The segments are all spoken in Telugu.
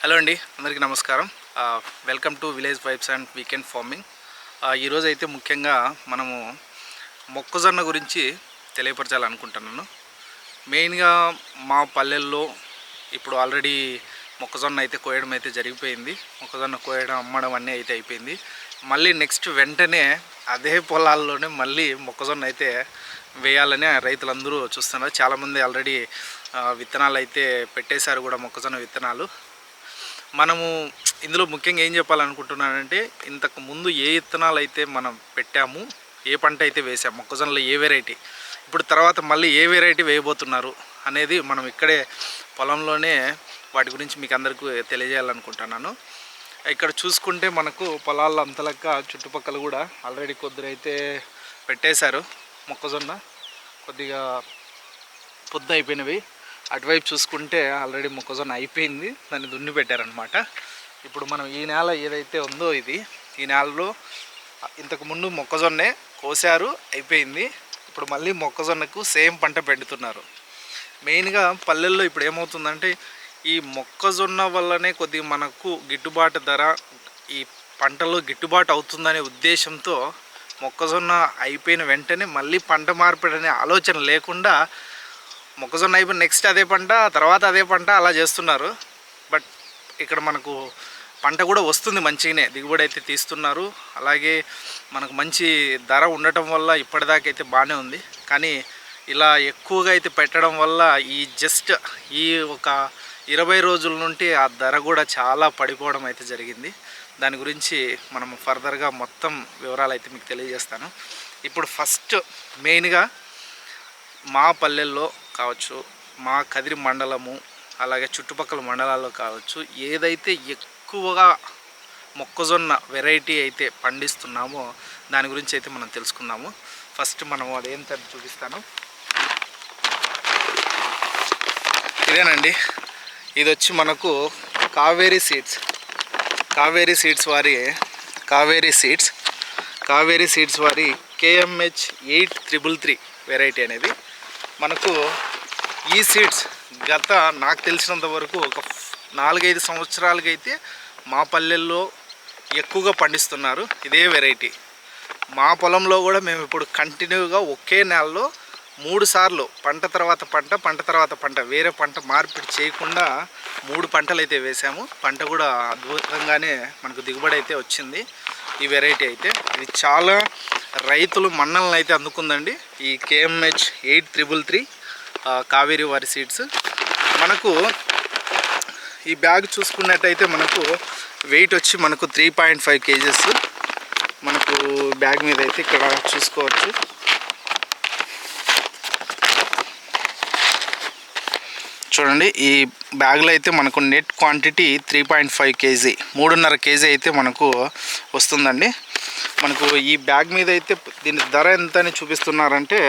హలో అండి అందరికీ నమస్కారం. Welcome to village vibes and weekend farming ఈరోజు అయితే ముఖ్యంగా మనము మొక్కజొన్న గురించి తెలియపరచాలనుకుంటున్నాను. మెయిన్గా మా పల్లెల్లో ఇప్పుడు ఆల్రెడీ మొక్కజొన్న అయితే కోయడం అయితే జరిగిపోయింది. మొక్కజొన్న కోయడం అమ్మడం అన్నీ అయితే అయిపోయింది. మళ్ళీ నెక్స్ట్ వెంటనే అదే పొలాల్లోనే మళ్ళీ మొక్కజొన్న అయితే వేయాలని రైతులందరూ చూస్తున్నారు. చాలామంది ఆల్రెడీ విత్తనాలు అయితే పెట్టేశారు కూడా మొక్కజొన్న విత్తనాలు. మనము ఇందులో ముఖ్యంగా ఏం చెప్పాలనుకుంటున్నానంటే ఇంతకు ముందు ఏ విత్తనాలు అయితే మనం పెట్టాము ఏ పంట అయితే వేసాం మొక్కజొన్నలో ఏ వెరైటీ ఇప్పుడు తర్వాత మళ్ళీ ఏ వెరైటీ వేయబోతున్నారు అనేది మనం ఇక్కడే పొలంలోనే వాటి గురించి మీకు అందరికీ తెలియజేయాలనుకుంటున్నాను. ఇక్కడ చూసుకుంటే మనకు పొలాల్లో అంతలక్క చుట్టుపక్కల కూడా ఆల్రెడీ కొద్దిరైతే పెట్టేశారు మొక్కజొన్న కొద్దిగా పొద్దు అయిపోయినవి అటువైపు చూసుకుంటే ఆల్రెడీ మొక్కజొన్న అయిపోయింది. దాన్ని దున్ని పెట్టారనమాట ఇప్పుడు మనం ఈ నేల ఏదైతే ఉందో ఇది ఈ నేలలో ఇంతకుముందు మొక్కజొన్నే కోసారు అయిపోయింది. ఇప్పుడు మళ్ళీ మొక్కజొన్నకు సేమ్ పంట పెడుతున్నారు. మెయిన్గా పల్లెల్లో ఇప్పుడు ఏమవుతుందంటే ఈ మొక్కజొన్న వల్లనే కొద్దిగా మనకు గిట్టుబాటు ధర ఈ పంటలో గిట్టుబాటు అవుతుందనే ఉద్దేశంతో మొక్కజొన్న అయిపోయిన వెంటనే మళ్ళీ పంట మార్పిడి అనే ఆలోచన లేకుండా మొక్కజొన్న అయిపోయిన నెక్స్ట్ అదే పంట తర్వాత అదే పంట అలా చేస్తున్నారు. బట్ ఇక్కడ మనకు పంట కూడా వస్తుంది మంచిగానే దిగుబడి అయితే తీస్తున్నారు. అలాగే మనకు మంచి ధర ఉండటం వల్ల ఇప్పటిదాకా అయితే బాగానే ఉంది. కానీ ఇలా ఎక్కువగా అయితే పెట్టడం వల్ల ఈ జస్ట్ ఈ ఒక ఇరవై రోజుల నుండి ఆ ధర కూడా చాలా పడిపోవడం అయితే జరిగింది. దాని గురించి మనం ఫర్దర్గా మొత్తం వివరాలు అయితే మీకు తెలియజేస్తాను. ఇప్పుడు ఫస్ట్ మెయిన్గా మా పల్లెల్లో కావచ్చు మా కదిరి మండలము అలాగే చుట్టుపక్కల మండలాల్లో కావచ్చు ఏదైతే ఎక్కువగా మొక్కజొన్న వెరైటీ అయితే పండిస్తున్నామో దాని గురించి అయితే మనం తెలుసుకుందాము. ఫస్ట్ మనం అదేంటని చూపిస్తాను. ఇదేనండి. ఇది వచ్చి మనకు కావేరీ సీడ్స్ కావేరీ సీడ్స్ వారి కావేరీ సీడ్స్ కావేరీ సీడ్స్ వారి KMH eight triple three variety అనేది మనకు ఈ సీడ్స్ గత నాకు తెలిసినంత వరకు ఒక నాలుగైదు సంవత్సరాలకైతే మా పల్లెల్లో ఎక్కువగా పండిస్తున్నారు ఇదే వెరైటీ. మా పొలంలో కూడా మేము ఇప్పుడు కంటిన్యూగా ఒకే నెలలో మూడు సార్లు పంట తర్వాత పంట పంట తర్వాత పంట వేరే పంట మార్పిడి చేయకుండా మూడు పంటలు అయితే వేసాము. పంట కూడా అద్భుతంగానే మనకు దిగుబడి అయితే వచ్చింది ఈ వెరైటీ అయితే. ఇది చాలా రైతులు మన్నలను అయితే అందుకుందండి. ఈ KMH eight triple three Kaveri వారి సీడ్స్. మనకు ఈ బ్యాగ్ చూసుకున్నట్టయితే మనకు వెయిట్ వచ్చి మనకు త్రీ పాయింట్ ఫైవ్ కేజెస్. మనకు బ్యాగ్ మీద అయితే ఇక్కడ చూసుకోవచ్చు. చూడండి ఈ బ్యాగ్లో అయితే మనకు net quantity three point five kg. మూడున్నర కేజీ అయితే మనకు వస్తుందండి. మనకు ఈ బ్యాగ్ మీద అయితే దీని ధర ఎంత అని చూపిస్తున్నారంటే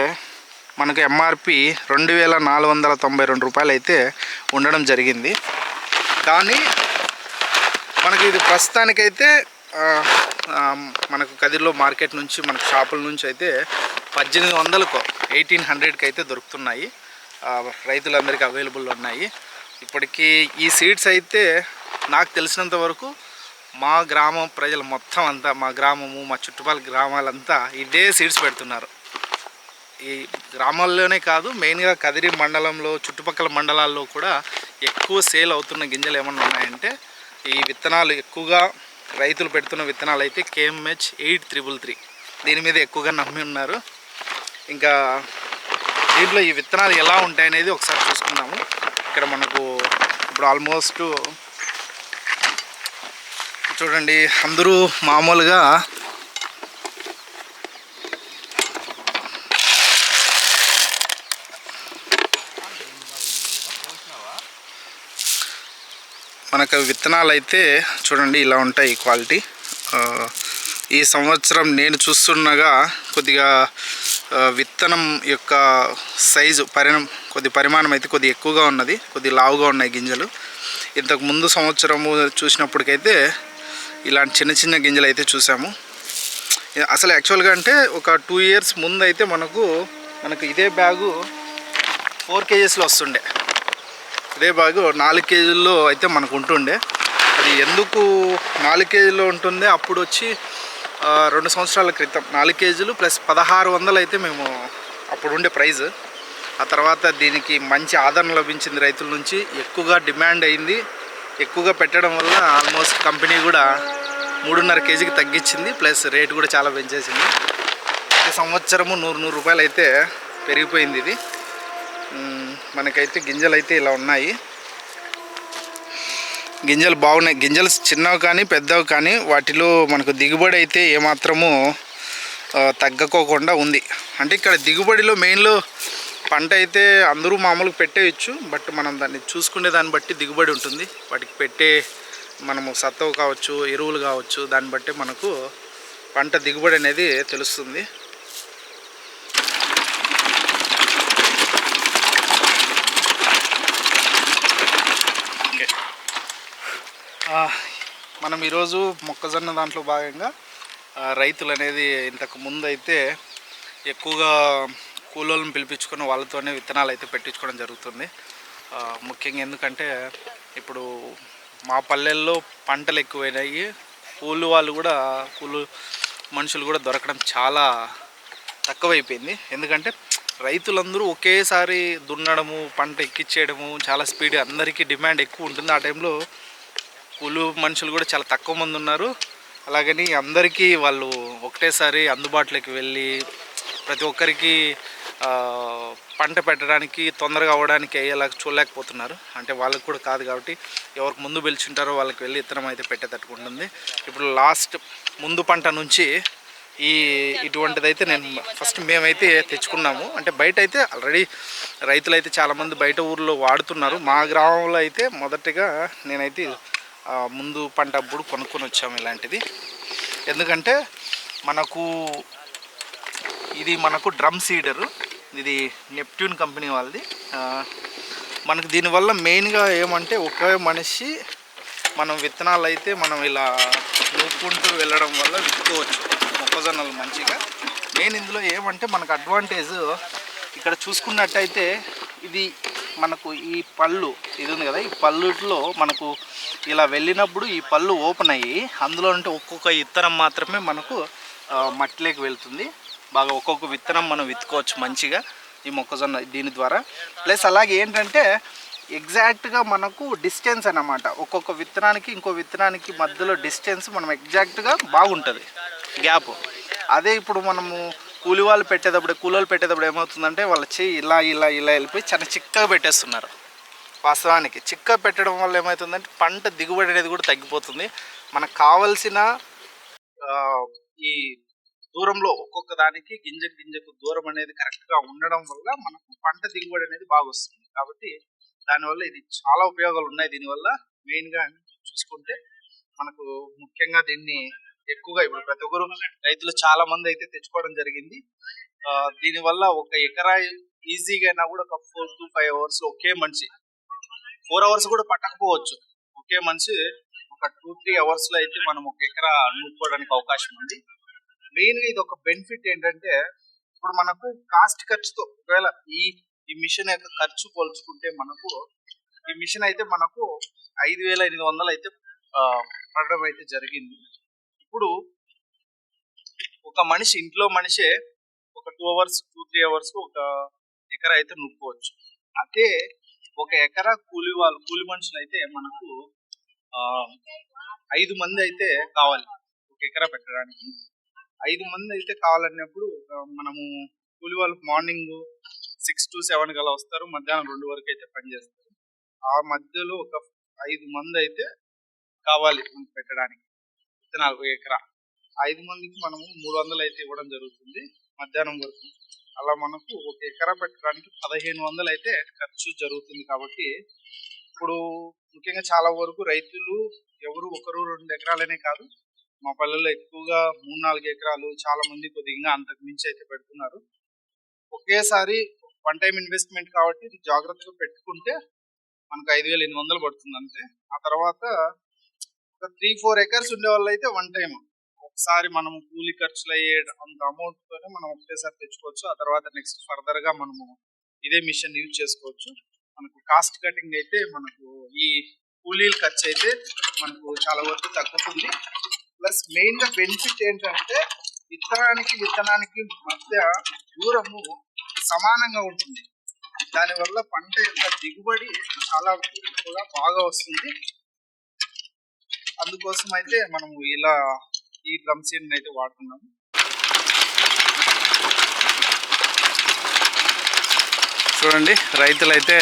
మనకు ఎంఆర్పి రెండు వేల నాలుగు వందల తొంభై రెండు రూపాయలు అయితే ఉండడం జరిగింది. కానీ మనకి ఇది ప్రస్తుతానికైతే మనకు కదిరిలో మార్కెట్ నుంచి మనకు షాపుల నుంచి అయితే పద్దెనిమిది వందలకు ఎయిటీన్ హండ్రెడ్కి అయితే దొరుకుతున్నాయి రైతులందరికీ అవైలబుల్ ఉన్నాయి. ఇప్పటికీ ఈ సీడ్స్ అయితే నాకు తెలిసినంత వరకు మా గ్రామం ప్రజలు మొత్తం అంతా మా గ్రామము మా చుట్టుపక్కల గ్రామాలంతా ఇదే సీడ్స్ పెడుతున్నారు. ఈ గ్రామాల్లోనే కాదు మెయిన్గా కదిరి మండలంలో చుట్టుపక్కల మండలాల్లో కూడా ఎక్కువ సేల్ అవుతున్న గింజలు ఏమన్నా ఉన్నాయంటే ఈ విత్తనాలు ఎక్కువగా రైతులు పెడుతున్న విత్తనాలు అయితే కేఎంహెచ్ ఎయిట్ త్రిబుల్ త్రీ. దీని మీద ఎక్కువగా నమ్మి ఉన్నారు. ఇంకా దీంట్లో ఈ విత్తనాలు ఎలా ఉంటాయనేది ఒకసారి చూసుకుందాము. ఇక్కడ మనకు ఇప్పుడు ఆల్మోస్ట్ చూడండి అందరూ మామూలుగా మనకు విత్తనాలు అయితే చూడండి ఇలా ఉంటాయి క్వాలిటీ. ఈ సంవత్సరం నేను చూస్తుండగా కొద్దిగా విత్తనం యొక్క సైజు పరిణం కొద్ది పరిమాణం అయితే కొద్ది ఎక్కువగా ఉన్నది కొద్ది లావుగా ఉన్నాయి గింజలు. ఇంతకు ముందు సంవత్సరము చూసినప్పటికైతే ఇలాంటి చిన్న చిన్న గింజలు అయితే చూసాము అసలు యాక్చువల్గా అంటే ఒక టూ ఇయర్స్ ముందు అయితే మనకు మనకు ఇదే బ్యాగు ఫోర్ కేజెస్లో వస్తుండే. స్ప్రే బాగు నాలుగు కేజీల్లో అయితే మనకు ఉంటుండే. అది ఎందుకు నాలుగు కేజీల్లో ఉంటుంది అప్పుడు వచ్చి రెండు సంవత్సరాల క్రితం. నాలుగు కేజీలు ప్లస్ పదహారు వందలు అయితే మేము అప్పుడు ఉండే ప్రైజ్. ఆ తర్వాత దీనికి మంచి ఆదరణ లభించింది రైతుల నుంచి. ఎక్కువగా డిమాండ్ అయింది. ఎక్కువగా పెట్టడం వల్ల ఆల్మోస్ట్ కంపెనీ కూడా మూడున్నర కేజీకి తగ్గించింది. ప్లస్ రేటు కూడా చాలా పెంచేసింది. ప్రతి సంవత్సరము నూరు నూరు రూపాయలు అయితే పెరిగిపోయింది ఇది. మనకైతే గింజలు అయితే ఇలా ఉన్నాయి. గింజలు బాగున్నాయి. గింజలు చిన్నవి కానీ పెద్దవి కానీ వాటిలో మనకు దిగుబడి అయితే ఏమాత్రము తగ్గకోకుండా ఉంది. అంటే ఇక్కడ దిగుబడిలో మెయిన్లో పంట అయితే అందరూ మామూలుగా పెట్టేయచ్చు. బట్ మనం దాన్ని చూసుకునే దాన్ని బట్టి దిగుబడి ఉంటుంది. వాటికి పెట్టే మనము సత్తవు కావచ్చు ఎరువులు కావచ్చు దాన్ని బట్టి మనకు పంట దిగుబడి అనేది తెలుస్తుంది. మనం ఈరోజు మొక్కజొన్న దాంట్లో భాగంగా రైతులు అనేది ఇంతకు ముందు అయితే ఎక్కువగా కూలోళ్ళని పిలిపించుకొని వాళ్ళతోనే విత్తనాలు అయితే పెట్టించుకోవడం జరుగుతుంది. ముఖ్యంగా ఎందుకంటే ఇప్పుడు మా పల్లెల్లో పంటలు ఎక్కువైనాయి. కూలి వాళ్ళు కూడా కూలు మనుషులు కూడా దొరకడం చాలా తక్కువైపోయింది. ఎందుకంటే రైతులందరూ ఒకేసారి దున్నడము పంట ఎక్కిచ్చేయడము చాలా స్పీడ్ అందరికీ డిమాండ్ ఎక్కువ ఉంటుంది. ఆ టైంలో కూలు మనుషులు కూడా చాలా తక్కువ మంది ఉన్నారు. అలాగని అందరికీ వాళ్ళు ఒకటేసారి అందుబాటులోకి వెళ్ళి ప్రతి ఒక్కరికి పంట పెట్టడానికి తొందరగా అవ్వడానికి అయ్యేలా చూడలేకపోతున్నారు. అంటే వాళ్ళకి కూడా కాదు కాబట్టి ఎవరికి ముందు పిలిచింటారో వాళ్ళకి వెళ్ళి ఇత్తనం అయితే పెట్టేటట్టు ఉంటుంది ఇప్పుడు లాస్ట్ ముందు పంట నుంచి ఈ ఇటువంటిదైతే నేను ఫస్ట్ మేమైతే తెచ్చుకున్నాము. అంటే బయట అయితే ఆల్రెడీ రైతులు అయితే చాలామంది బయట ఊర్లో వాడుతున్నారు. మా గ్రామంలో అయితే మొదటగా నేనైతే ముందు పంట అప్పుడు కొనుక్కొని వచ్చాము ఇలాంటిది. ఎందుకంటే మనకు ఇది మనకు డ్రమ్ సీడరు. ఇది నెప్ట్యూన్ కంపెనీ వాళ్ళది. మనకు దీనివల్ల మెయిన్గా ఏమంటే ఒకే మనిషి మనం విత్తనాలు అయితే మనం ఇలా నూపుకుంటూ వెళ్ళడం వల్ల విత్తుకోవచ్చు మొక్కజొన్నలు మంచిగా. మెయిన్ ఇందులో ఏమంటే మనకు అడ్వాంటేజ్ ఇక్కడ చూసుకున్నట్టయితే ఇది మనకు ఈ పళ్ళు ఇది ఉంది కదా ఈ పళ్ళులో మనకు ఇలా వెళ్ళినప్పుడు ఈ పళ్ళు ఓపెన్ అయ్యి అందులో అంటే ఒక్కొక్క ఇత్తనం మాత్రమే మనకు మట్టిలోకి వెళ్తుంది. బాగా ఒక్కొక్క విత్తనం మనం విత్తుకోవచ్చు మంచిగా ఈ మొక్కజొన్న దీని ద్వారా. ప్లస్ అలాగే ఏంటంటే ఎగ్జాక్ట్గా మనకు డిస్టెన్స్ అనమాట ఒక్కొక్క విత్తనానికి ఇంకో విత్తనానికి మధ్యలో డిస్టెన్స్ మనం ఎగ్జాక్ట్గా బాగుంటుంది. గ్యాప్ అదే ఇప్పుడు మనము కూలి వాళ్ళు పెట్టేటప్పుడు కూలీలు పెట్టేటప్పుడు ఏమవుతుందంటే వాళ్ళు చెయ్యి ఇలా ఇలా ఇలా వెళ్ళిపోయి చాలా చిక్కగా పెట్టేస్తున్నారు. వాస్తవానికి చిక్క పెట్టడం వల్ల ఏమవుతుందంటే పంట దిగుబడి అనేది కూడా తగ్గిపోతుంది. మనకు కావలసిన ఈ దూరంలో ఒక్కొక్క దానికి గింజ గింజకు దూరం అనేది కరెక్ట్గా ఉండడం వల్ల మనకు పంట దిగుబడి అనేది బాగా వస్తుంది. కాబట్టి దానివల్ల ఇది చాలా ఉపయోగాలు ఉన్నాయి. దీనివల్ల మెయిన్గా చూసుకుంటే మనకు ముఖ్యంగా దీన్ని ఎక్కువగా ఇప్పుడు ప్రతి ఒక్కరు రైతులు చాలా మంది అయితే తెచ్చుకోవడం జరిగింది. ఆ, దీనివల్ల ఒక ఎకరా ఈజీగా అయినా కూడా ఒక ఫోర్ టు ఫైవ్ అవర్స్ ఒకే మనిషి ఫోర్ అవర్స్ కూడా పట్టకపోవచ్చు. ఒకే మనిషి ఒక టూ త్రీ అవర్స్లో అయితే మనం ఒక ఎకరా నూపుకోవడానికి అవకాశం ఉంది. మెయిన్గా ఇది ఒక బెనిఫిట్ ఏంటంటే ఇప్పుడు మనకు కాస్ట్ ఖర్చుతో ఒకవేళ ఈ ఈ మిషన్ యొక్క ఖర్చు పోల్చుకుంటే మనకు ఈ మిషన్ అయితే మనకు ఐదు వేల ఎనిమిది వందలు అయితే పడడం అయితే జరిగింది. ఇప్పుడు ఒక మనిషి ఇంట్లో మనిషే ఒక two hours two three hours ఒక ఎకరా అయితే నుక్కోవచ్చు. అదే ఒక ఎకరా కూలి వాళ్ళు కూలి మనుషులు అయితే మనకు ఆ, ఐదు మంది అయితే కావాలి ఒక ఎకరా పెట్టడానికి. ఐదు మంది అయితే కావాలన్నప్పుడు మనము కూలి వాళ్ళు మార్నింగ్ సిక్స్ టు సెవెన్ గల వస్తారు మధ్యాహ్నం రెండు వరకు అయితే పనిచేస్తారు ఆ మధ్యలో ఒక ఐదు మంది అయితే కావాలి పెట్టడానికి. విత్తనాలు ఒక ఎకరా. ఐదు మందికి మనము మూడు వందలు అయితే ఇవ్వడం జరుగుతుంది మధ్యాహ్నం వరకు. అలా మనకు ఒక ఎకరా పెట్టడానికి పదిహేను వందలు అయితే ఖర్చు జరుగుతుంది కాబట్టి ఇప్పుడు ముఖ్యంగా చాలా వరకు రైతులు ఎవరు ఒకరు రెండు ఎకరాలనే కాదు మా పల్లెల్లో ఎక్కువగా మూడు నాలుగు ఎకరాలు చాలా మంది కొద్దిగా అంతకు మించి అయితే పెడుతున్నారు. ఒకేసారి వన్ టైం ఇన్వెస్ట్మెంట్ కాబట్టి జాగ్రత్తగా పెట్టుకుంటే మనకు ఐదు వేల ఎనిమిది వందలు పడుతుంది అంతే. ఆ తర్వాత ఒక త్రీ ఫోర్ ఎకర్స్ ఉండే వాళ్ళు అయితే వన్ టైం ఒకసారి మనం కూలి ఖర్చులు అయ్యే అంత అమౌంట్ తోనే మనం ఒకటేసారి తెచ్చుకోవచ్చు. ఆ తర్వాత నెక్స్ట్ ఫర్దర్గా మనము ఇదే మిషన్ యూజ్ చేసుకోవచ్చు. మనకు కాస్ట్ కటింగ్ అయితే మనకు ఈ కూలీల ఖర్చు అయితే మనకు చాలా వరకు తగ్గుతుంది. ప్లస్ మెయిన్గా బెనిఫిట్ ఏంటంటే విత్తనానికి విత్తనానికి మధ్య దూరము సమానంగా ఉంటుంది. దానివల్ల పంట యొక్క దిగుబడి చాలా బాగా వస్తుంది. అందుకోసం అయితే మనము ఇలా ఈ డ్రమ్ సీడ్ అయితే వాడుతున్నాము. చూడండి రైతులు అయితే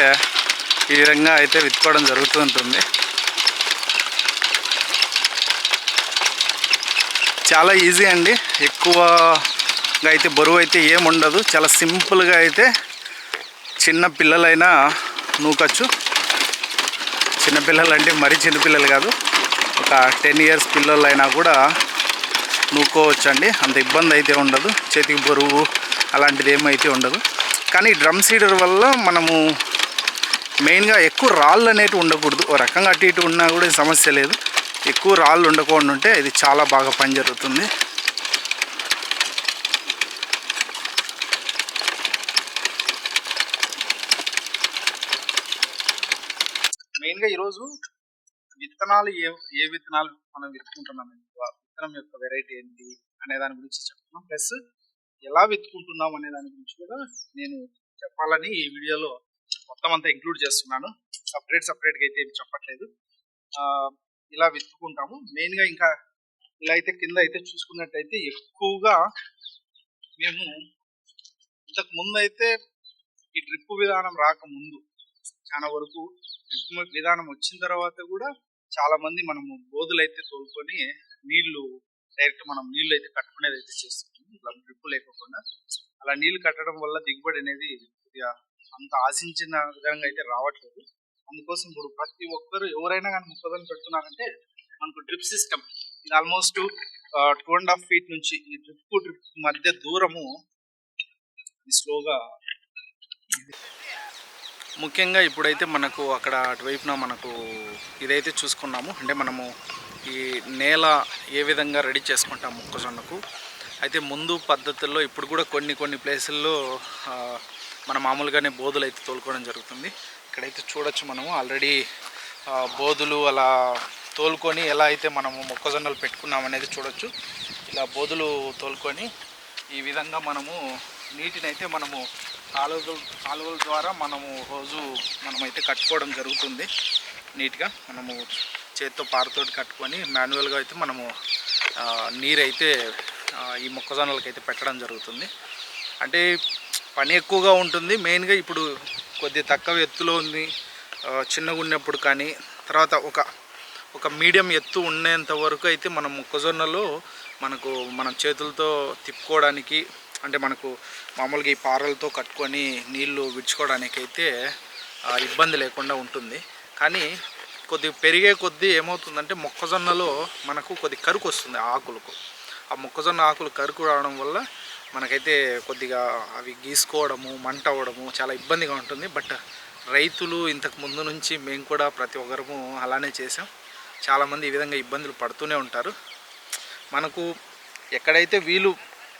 ఈ విధంగా అయితే విత్తుకోవడం జరుగుతూ ఉంటుంది. చాలా ఈజీ అండి. ఎక్కువగా అయితే బరువు అయితే ఏముండదు. చాలా సింపుల్గా అయితే చిన్న పిల్లలైనా నూకచ్చు. చిన్నపిల్లలు అంటే మరీ చిన్నపిల్లలు కాదు. ఒక టెన్ ఇయర్స్ పిల్లలైనా కూడా నూకోవచ్చు అండి అంత ఇబ్బంది అయితే ఉండదు. చేతికి బరువు అలాంటిది ఏమైతే ఉండదు. కానీ డ్రమ్ సీడర్ వల్ల మనము మెయిన్గా ఎక్కువ రాళ్ళు అనేటివి ఉండకూడదు. ఓ రకంగా అటు ఇటు ఉన్నా కూడా సమస్య లేదు. ఎక్కువ రాళ్ళు ఉండకుండా ఉంటే ఇది చాలా బాగా పని జరుగుతుంది. మెయిన్గా ఈరోజు విత్తనాలు ఏ ఏ విత్తనాలు మనం విత్తుకుంటున్నాం విత్తనం యొక్క వెరైటీ ఏంటి? అనే దాని గురించి చెప్తున్నాం. ప్లస్ ఎలా విత్తుకుంటున్నాం అనే దాని గురించి కూడా నేను చెప్పాలని ఈ వీడియోలో మొత్తం అంతా ఇంక్లూడ్ చేస్తున్నాను. సపరేట్ సపరేట్గా అయితే ఏమి చెప్పట్లేదు. ఇలా విత్తుకుంటాము మెయిన్గా ఇంకా ఇలా అయితే కింద అయితే చూసుకున్నట్టయితే ఎక్కువగా మేము ఇంతకు ముందు అయితే ఈ డ్రిప్ విధానం రాకముందు చాలా వరకు డ్రిప్ విధానం వచ్చిన తర్వాత కూడా చాలా మంది మనము బోధులు అయితే తోలుకొని నీళ్ళు డైరెక్ట్ మనం నీళ్ళు అయితే కట్టుకునేది అయితే చేస్తుంటాం ఇట్లా డ్రిప్ లేకోకుండా. అలా నీళ్ళు కట్టడం వల్ల దిగుబడి అనేది కొద్దిగా అంత ఆశించిన విధంగా అయితే రావట్లేదు. అందుకోసం ఇప్పుడు ప్రతి ఒక్కరు ఎవరైనా కానీ మొక్కజొన్న పెడుతున్నారంటే మనకు డ్రిప్ సిస్టమ్ ఇది almost two and half feet నుంచి ఈ డ్రిప్ డ్రిప్ మధ్య దూరము స్లోగా ముఖ్యంగా ఇప్పుడైతే మనకు అక్కడ అటువైపున మనకు ఇదైతే చూసుకున్నాము. అంటే మనము ఈ నేల ఏ విధంగా రెడీ చేసుకుంటాం మొక్కజొన్నకు. అయితే ముందు పద్ధతుల్లో ఇప్పుడు కూడా కొన్ని కొన్ని ప్లేసుల్లో మన మామూలుగానే బోధులు అయితే తోలుకోవడం జరుగుతుంది. ఇక్కడైతే చూడొచ్చు మనము. ఆల్రెడీ బోధులు అలా తోలుకొని ఎలా అయితే మనము మొక్కజొన్నలు పెట్టుకున్నాం అనేది చూడొచ్చు. ఇలా బోధులు తోలుకొని ఈ విధంగా మనము నీటిని అయితే మనము కాలువల కాలువల ద్వారా మనము రోజు మనమైతే కట్టుకోవడం జరుగుతుంది. నీట్గా మనము చేత్తో పారతోటి కట్టుకొని మాన్యువల్గా అయితే మనము నీరైతే ఈ మొక్కజొన్నలకి అయితే పెట్టడం జరుగుతుంది. అంటే పని ఎక్కువగా ఉంటుంది. మెయిన్గా ఇప్పుడు కొద్ది తక్కువ ఎత్తులో ఉంది. చిన్నగా ఉన్నప్పుడు కానీ తర్వాత ఒక ఒక మీడియం ఎత్తు ఉండేంత వరకు అయితే మనం మొక్కజొన్నలో మనకు మనం చేతులతో తిప్పుకోవడానికి అంటే మనకు మామూలుగా ఈ పారలతో కట్టుకొని నీళ్ళు విడుచుకోవడానికి అయితే ఇబ్బంది లేకుండా ఉంటుంది. కానీ కొద్ది పెరిగే కొద్దీ ఏమవుతుందంటే మొక్కజొన్నలో మనకు కొద్ది కరుకు వస్తుంది ఆకులకు. ఆ మొక్కజొన్న ఆకులు కరుకు రావడం వల్ల మనకైతే కొద్దిగా అవి గీసుకోవడము మంట అవ్వడము చాలా ఇబ్బందిగా ఉంటుంది. బట్ రైతులు ఇంతకు ముందు నుంచి మేము కూడా ప్రతి ఒక్కరము అలానే చేసాం చాలామంది ఈ విధంగా ఇబ్బందులు పడుతూనే ఉంటారు. మనకు ఎక్కడైతే వీలు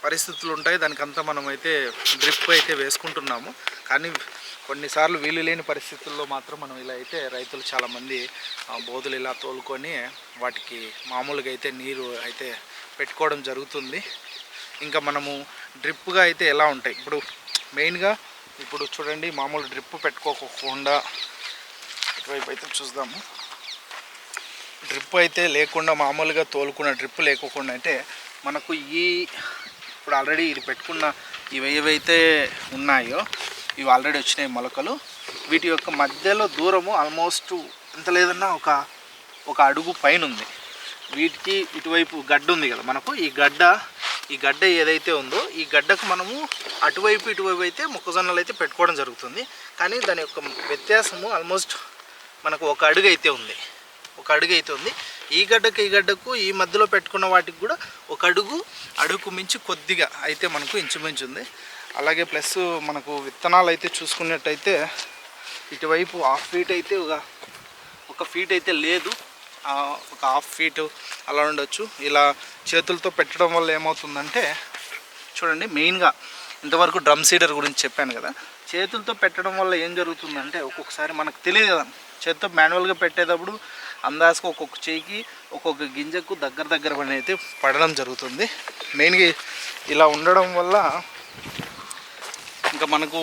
పరిస్థితులు ఉంటాయి దానికంతా మనం అయితే డ్రిప్ అయితే వేసుకుంటున్నాము. కానీ కొన్నిసార్లు వీలు లేని పరిస్థితుల్లో మాత్రం మనం ఇలా అయితే రైతులు చాలామంది బోధులు ఇలా తోలుకొని వాటికి మామూలుగా అయితే నీరు అయితే పెట్టుకోవడం జరుగుతుంది. ఇంకా మనము డ్రిప్గా అయితే ఎలా ఉంటాయి? ఇప్పుడు మెయిన్గా ఇప్పుడు చూడండి మామూలు డ్రిప్ పెట్టుకోకుండా ఇటువైపు అయితే చూద్దాము. డ్రిప్ అయితే లేకుండా మామూలుగా తోలుకున్న డ్రిప్ లేకోకుండా అయితే మనకు ఈ ఇప్పుడు ఆల్రెడీ ఇది పెట్టుకున్న ఇవి ఏవైతే ఉన్నాయో ఇవి ఆల్రెడీ వచ్చినాయి మొలకలు వీటి యొక్క మధ్యలో దూరము ఆల్మోస్ట్ ఎంత లేదన్నా ఒక ఒక అడుగు పైన ఉంది వీటికి ఇటువైపు గడ్డ ఉంది కదా మనకు ఈ గడ్డ ఈ గడ్డ ఏదైతే ఉందో ఈ గడ్డకు మనము అటువైపు ఇటువైపు అయితే మొక్కజొన్నలు అయితే పెట్టుకోవడం జరుగుతుంది. కానీ దాని యొక్క వ్యత్యాసము ఆల్మోస్ట్ మనకు ఒక అడుగు అయితే ఉంది. ఒక అడుగు అయితే ఉంది. ఈ గడ్డకు ఈ గడ్డకు ఈ మధ్యలో పెట్టుకున్న వాటికి కూడా ఒక అడుగు అడుగు మించి కొద్దిగా అయితే మనకు ఇంచుమించు ఉంది. అలాగే ప్లస్ మనకు విత్తనాలు అయితే చూసుకున్నట్టయితే ఇటువైపు హాఫ్ ఫీట్ అయితే ఒక ఒక ఫీట్ అయితే లేదు. ఒక హాఫ్ ఫీట్ అలా ఉండొచ్చు. ఇలా చేతులతో పెట్టడం వల్ల ఏమవుతుందంటే చూడండి మెయిన్గా ఇంతవరకు డ్రమ్ సీడర్ గురించి చెప్పాను కదా. చేతులతో పెట్టడం వల్ల ఏం జరుగుతుందంటే ఒక్కొక్కసారి మనకు తెలియదు కదా. చేతితో మాన్యువల్గా పెట్టేటప్పుడు అందాజకు ఒక్కొక్క చేయికి ఒక్కొక్క గింజకు దగ్గర దగ్గర పని అయితే పడడం జరుగుతుంది. మెయిన్గా ఇలా ఉండడం వల్ల ఇంకా మనకు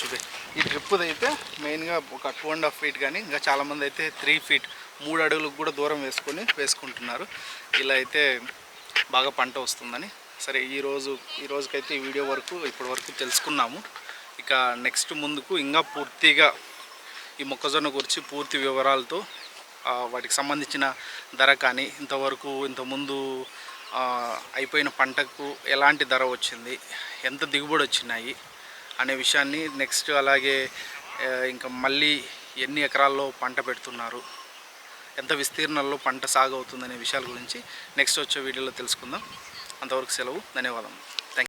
చూడే ఈ డ్రిప్ అయితే మెయిన్గా ఒక టూ అండ్ హాఫ్ ఫీట్ కానీ ఇంకా చాలామంది అయితే త్రీ ఫీట్ మూడు అడుగులకు కూడా దూరం వేసుకొని వేసుకుంటున్నారు. ఇలా అయితే బాగా పంట వస్తుందని. సరే ఈరోజు ఈ రోజుకైతే ఈ వీడియో వరకు ఇప్పటి వరకు తెలుసుకున్నాము. ఇక నెక్స్ట్ ముందుకు ఇంకా పూర్తిగా ఈ మొక్కజొన్న గురించి పూర్తి వివరాలతో వాటికి సంబంధించిన ధర కానీ ఇంతవరకు ఇంతకుముందు అయిపోయిన పంటకు ఎలాంటి ధర వచ్చింది ఎంత దిగుబడి వచ్చినాయి అనే విషయాన్ని నెక్స్ట్ అలాగే ఇంకా మళ్ళీ ఎన్ని ఎకరాల్లో పంట పెడుతున్నారు ఎంత విస్తీర్ణంలో పంట సాగు అవుతుందనే విషయాల గురించి నెక్స్ట్ వచ్చే వీడియోలో తెలుసుకుందాం. అంతవరకు సెలవు ధన్యవాదం